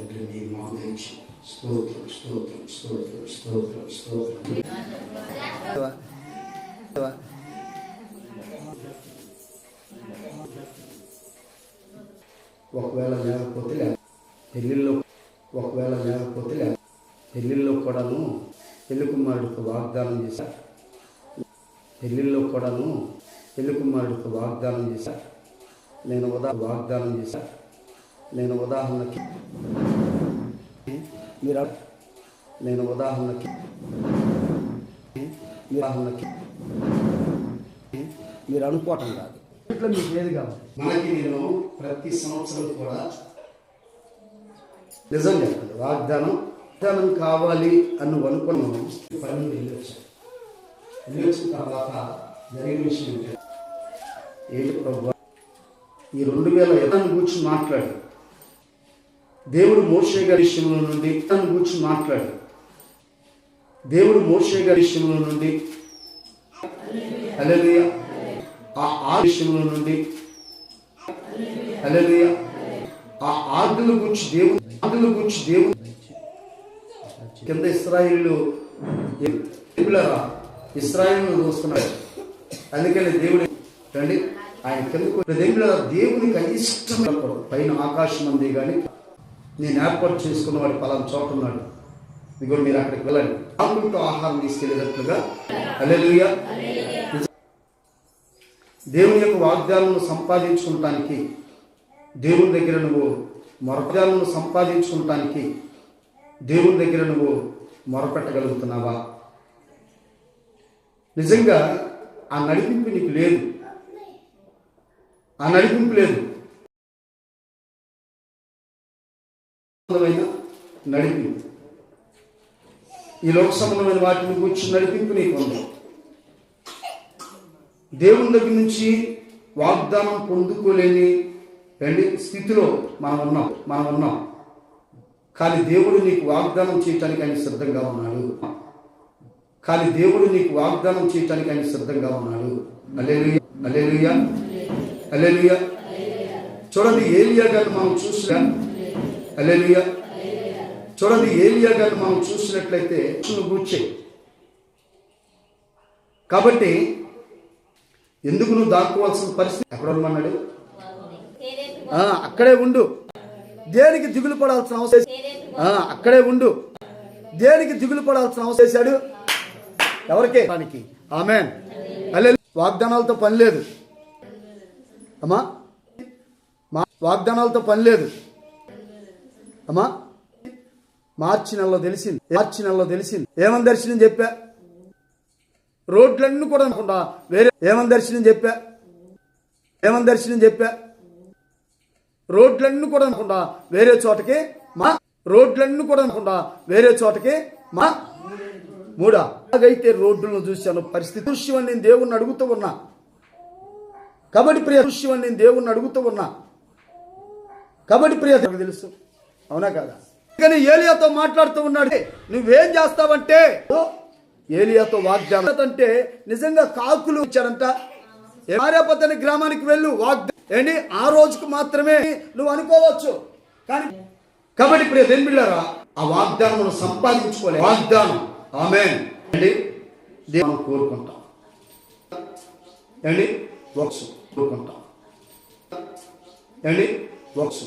తండ్రి నీ మాకు స్తోత్రం స్తోత్రం స్తోత్రం స్తోత్రం స్తోత్రం ఒకవేళ లేకపోతే లే పెళ్ళిళ్ళలో ఒకవేళ లేకపోతే లే పెళ్ళిళ్ళలో కూడాను పెళ్ళి కుమారుడికి వాగ్దానం చేశారు పెళ్ళిళ్ళలో కూడాను పెళ్ళి కుమారుడికి వాగ్దానం చేశారు నేను ఉదా వాగ్దానం చేశా. నేను ఉదాహరణకి మీరు నేను ఉదాహరణకి మీరు ఉదాహరణకి మీరు అనుకోవటం కాదు. ఇట్లా మీకు ఏది కావాలి? మనకి నేను ప్రతి సంవత్సరం కూడా నిజం చెప్పండి. వాగ్దానం వాగ్దానం కావాలి అని నువ్వు అనుకున్నాను పని నుండి వెళ్ళొచ్చు. వెళ్ళొచ్చిన తర్వాత జరిగిన విషయం ఏంటంటే ఏంటి ప్రభు? ఈ రెండు వేల ఇరవై కూర్చుని మాట్లాడు. దేవుడు మోషే గారి విషయంలో నుండి తను కూర్చుని మాట్లాడు. దేవుడు మోషే గారి విషయంలో నుండి హల్లెలూయా. ఆ విషయంలో నుండి హల్లెలూయా. ఆ ఆజ్ఞల గురించి దేవుడు ఆజ్ఞల గురించి దేవుడు కింద ఇస్రాయిల్ ఇస్రాయిల్ చూస్తున్నాడు అందుకని దేవుడు రండి. ఆయన కిందకు దేవుడు దేవునికి అయిష్టం పైన ఆకాశం ఉంది కానీ నేను ఏర్పాటు చేసుకున్న వాడు పలానా చోట ఉన్నాడు. ఇదిగో మీరు అక్కడికి వెళ్ళండి. ఆకుంటూ ఆహారం తీసుకెళ్ళేటట్లుగా. హల్లెలూయా. దేవుని యొక్క వాగ్దాలను సంపాదించుకుంటానికి దేవుని దగ్గర నువ్వు మొరపదాలను సంపాదించుకుంటానికి దేవుని దగ్గర నువ్వు మొరపెట్టగలుగుతున్నావా? నిజంగా ఆ నడిపింపు నీకు లేదు. ఆ నడిపింపు లేదు. నడిపింపు ఈ లోక సంబంధమైన వాటిని గురించి నడిపింపు నీకు ఉంది. దేవుని దగ్గర నుంచి వాగ్దానం పొందుకోలేని రెండు స్థితిలో మనం ఉన్నాం. మనం ఉన్నాం. కానీ దేవుడు నీకు వాగ్దానం చేయటానికి ఆయన సిద్ధంగా ఉన్నాడు. కానీ దేవుడు నీకు వాగ్దానం చేయటానికి ఆయన సిద్ధంగా ఉన్నాడు. అలేలుయ్య అలేలుయ్య అలేలుయ్య చూడండి ఏలియా గారు మనం చూసినా అలెలియా చూడండి ఏలియా గారిని మనం చూసినట్లయితే నువ్వు కూర్చే కాబట్టి ఎందుకు నువ్వు దాక్కోవాల్సిన పరిస్థితి? ఎక్కడ ఉన్నాడు ఆ, అక్కడే ఉండు. దేనికి దిగులు పడాల్సిన అవసరం ఆ, అక్కడే ఉండు. దేనికి దిగులు పడాల్సిన అవసరం చేశాడు? ఎవరికే? దానికి. ఆమె అల్లే వాగ్దానాలతో పని లేదు. అమ్మా. మా వాగ్దానాలతో పని లేదు. అమ్మా మార్చి నెలలో తెలిసింది మార్చి నెలలో తెలిసింది. ఏమని దర్శనం చెప్పా. రోడ్లన్నీ కూడా అనుకుంటా. వేరే ఏమని దర్శనం చెప్పా. ఏమని దర్శనం చెప్పా. రోడ్లన్నీ కూడా అనుకుంటా. వేరే చోటకి మా రోడ్లన్నీ కూడా అనుకుంటా. వేరే చోటకి మా మూడా. అలాగైతే రోడ్లను చూశాను పరిస్థితి. దృశ్యం నేను దేవుణ్ణి అడుగుతూ ఉన్నా. కాబట్టి ప్రియ దృశ్యం నేను దేవుణ్ణి అడుగుతూ ఉన్నా. కాబట్టి ప్రియ తెలుసు. అవునా కదా? కానీ ఏలియాతో మాట్లాడుతూ ఉన్నాడు. నువ్వేం చేస్తావంటే ఏలియాతో వాగ్దానం అంటే నిజంగా కాకులు ఇచ్చారంట ఆర్యాపతని గ్రామానికి వెళ్ళు వాగ్దానం ఏంటి ఆ రోజుకు మాత్రమే నువ్వు అనుకోవచ్చు. కానీ కాబట్టి ప్రియ దెన్బిళ్ళారా ఆ వాగ్దానం సంపాదించుకోలే. వాగ్దానం. ఆమె అండి దేవుని కోరుకుంటాం. ఏంటి వక్సు కోరుకుంటాం. ఏంటి వక్సు